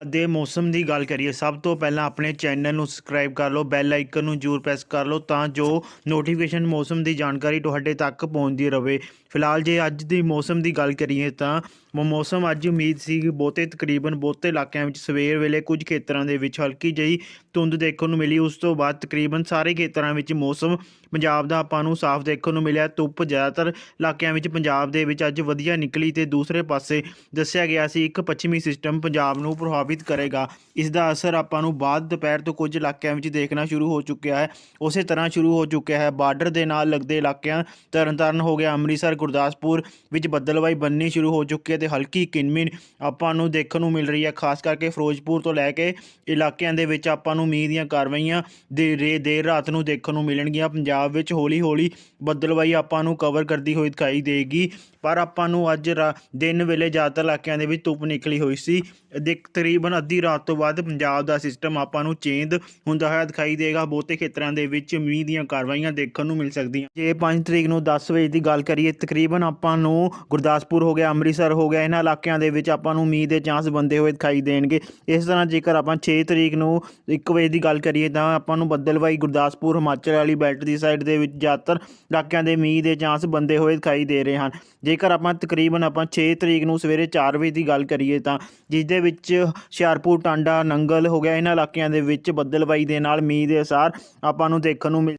ਦੇ ਮੌਸਮ ਦੀ ਗੱਲ ਕਰੀਏ, ਸਭ ਤੋਂ ਪਹਿਲਾਂ ਆਪਣੇ ਚੈਨਲ ਨੂੰ ਸਬਸਕ੍ਰਾਈਬ ਕਰ ਲਓ ਬੈਲ ਆਈਕਨ ਨੂੰ ਜ਼ਰੂਰ ਪ੍ਰੈਸ ਕਰ ਲਓ ਤਾਂ ਜੋ ਨੋਟੀਫਿਕੇਸ਼ਨ ਮੌਸਮ ਦੀ ਜਾਣਕਾਰੀ ਤੁਹਾਡੇ ਤੱਕ ਪਹੁੰਚਦੀ ਰਹੇ ਫਿਲਹਾਲ ਜੇ ਅੱਜ ਦੀ ਮੌਸਮ ਦੀ ਗੱਲ ਕਰੀਏ ਤਾਂ ਮੌਸਮ ਅੱਜ ਉਮੀਦ ਸੀ ਕਿ ਬਹੁਤੇ ਤਕਰੀਬਨ ਬਹੁਤੇ ਇਲਾਕਿਆਂ ਵਿੱਚ ਸਵੇਰ ਵੇਲੇ ਕੁਝ ਖੇਤਰਾਂ ਦੇ ਵਿੱਚ ਹਲਕੀ ਜਿਹੀ ਧੁੰਦ ਦੇਖਣ ਨੂੰ ਮਿਲੀ। ਉਸ ਤੋਂ ਬਾਅਦ ਤਕਰੀਬਨ ਸਾਰੇ ਖੇਤਰਾਂ ਵਿੱਚ ਮੌਸਮ ਪੰਜਾਬ ਦਾ ਆਪਾਂ ਨੂੰ ਸਾਫ਼ ਦੇਖਣ ਨੂੰ ਮਿਲਿਆ। ਧੁੱਪ ਜ਼ਿਆਦਾਤਰ ਇਲਾਕਿਆਂ ਵਿੱਚ ਪੰਜਾਬ ਦੇ ਵਿੱਚ ਅੱਜ ਵਧੀਆ ਨਿਕਲੀ ਤੇ ਦੂਸਰੇ ਪਾਸੇ ਦੱਸਿਆ ਗਿਆ ਸੀ। ਇੱਕ ਪੱਛਮੀ ਸਿਸਟਮ ਪੰਜਾਬ ਨੂੰ ਪ੍ਰਭਾਵਿਤ ਕਰੇਗਾ। ਇਸ ਦਾ ਅਸਰ ਆਪਾਂ ਨੂੰ ਬਾਅਦ ਦੁਪਹਿਰ ਤੋਂ ਕੁਝ ਇਲਾਕਿਆਂ ਵਿੱਚ ਦੇਖਣਾ ਸ਼ੁਰੂ ਹੋ ਚੁੱਕਿਆ ਹੈ। ਉਸੇ ਤਰ੍ਹਾਂ ਸ਼ੁਰੂ ਹੋ ਚੁੱਕਿਆ ਹੈ। ਬਾਰਡਰ ਦੇ ਨਾਲ ਲੱਗਦੇ ਇਲਾਕਿਆਂ ਤਰਨਤਾਰਨ ਹੋ ਗਿਆ, ਅੰਮ੍ਰਿਤਸਰ, ਗੁਰਦਾਸਪੁਰ ਵਿੱਚ ਬੱਦਲਵਾਈ ਬੰਨੀ ਸ਼ੁਰੂ ਹੋ ਚੁੱਕੀ ਹੈ ਤੇ ਹਲਕੀ ਕਿਨਮਿਨ ਆਪਾਂ ਨੂੰ ਦੇਖਣ ਨੂੰ ਮਿਲ ਰਹੀ ਹੈ। ਖਾਸ ਕਰਕੇ ਫਿਰੋਜ਼ਪੁਰ ਤੋਂ ਲੈ ਕੇ ਇਲਾਕਿਆਂ ਦੇ ਵਿੱਚ ਆਪਾਂ ਨੂੰ ਮੀਂਹ ਦੀਆਂ ਕਾਰਵਾਈਆਂ ਦੇ ਰੇ, ਦੇਰ ਰਾਤ ਨੂੰ ਦੇਖਣ ਨੂੰ ਮਿਲਣਗੀਆਂ। ਪੰਜਾਬ ਵਿੱਚ ਹੌਲੀ ਹੌਲੀ ਬੱਦਲਵਾਈ ਆਪਾਂ ਨੂੰ ਕਵਰ ਕਰਦੀ ਹੋਈ ਦਿਖਾਈ ਦੇਗੀ। ਪਰ ਆਪਾਂ ਨੂੰ ਅੱਜ ਰਾ- ਦਿਨ ਵੇਲੇ ਜ਼ਿਆਦਾਤਰ ਇਲਾਕਿਆਂ ਦੇ ਵਿੱਚ ਧੁੱਪ ਨਿਕਲੀ ਹੋਈ ਸੀ। ਦੇ ਤਕਰੀਬਨ ਅੱਧੀ ਰਾਤ ਤੋਂ ਬਾਅਦ ਪੰਜਾਬ ਦਾ ਸਿਸਟਮ ਆਪਾਂ ਨੂੰ ਚੇਂਜ ਹੁੰਦਾ ਹੋਇਆ ਦਿਖਾਈ ਦੇਗਾ। ਬਹੁਤੇ ਖੇਤਰਾਂ ਦੇ ਵਿੱਚ ਮੀਂਹ ਦੀਆਂ ਕਾਰਵਾਈਆਂ ਦੇਖਣ ਨੂੰ ਮਿਲ ਸਕਦੀਆਂ। ਜੇ 5 ਤਰੀਕ ਨੂੰ 10 ਵਜੇ ਦੀ ਗੱਲ ਕਰੀਏ, ਤਕਰੀਬਨ ਆਪਾਂ ਨੂੰ ਗੁਰਦਾਸਪੁਰ ਹੋ ਗਿਆ, ਅੰਮ੍ਰਿਤਸਰ ਹੋ ਗਿਆ, ਇਹਨਾਂ ਇਲਾਕਿਆਂ ਦੇ ਵਿੱਚ ਆਪਾਂ ਨੂੰ ਮੀਂਹ ਦੇ ਚਾਂਸ ਬੰਦੇ ਹੋਏ ਦਿਖਾਈ ਦੇਣਗੇ। ਇਸ ਤਰ੍ਹਾਂ ਜੇਕਰ ਆਪਾਂ 6 ਤਰੀਕ ਨੂੰ 1 ਵਜੇ ਦੀ ਗੱਲ ਕਰੀਏ ਤਾਂ ਆਪਾਂ ਨੂੰ ਬੱਦਲਵਾਈ ਗੁਰਦਾਸਪੁਰ, ਹਿਮਾਚਲ ਵਾਲੀ ਬੈਲਟ ਦੀ ਸਾਈਡ ਦੇ ਵਿੱਚ ਜ਼ਿਆਦਾਤਰ ਇਲਾਕਿਆਂ ਦੇ ਮੀਂਹ ਦੇ ਚਾਂਸ ਬੰਦੇ ਹੋਏ ਦਿਖਾਈ ਦੇ ਰਹੇ ਹਨ। ਜੇਕਰ ਆਪਾਂ ਤਕਰੀਬਨ ਆਪਾਂ 6 ਤਰੀਕ ਨੂੰ ਸਵੇਰੇ 4 ਵਜੇ ਦੀ ਗੱਲ ਕਰੀਏ ਤਾਂ ਜਿਸ ਦੇ ਵਿੱਚ ਹੁਸ਼ਿਆਰਪੁਰ, ਟਾਂਡਾ, ਨੰਗਲ ਹੋ ਗਿਆ। ਇਹਨਾਂ ਇਲਾਕਿਆਂ ਦੇ ਵਿੱਚ ਬੱਦਲਵਾਈ ਦੇ ਨਾਲ ਮੀਂਹ ਦੇ ਅਸਾਰ ਆਪਾਂ ਨੂੰ ਦੇਖਣ ਨੂੰ ਮਿਲ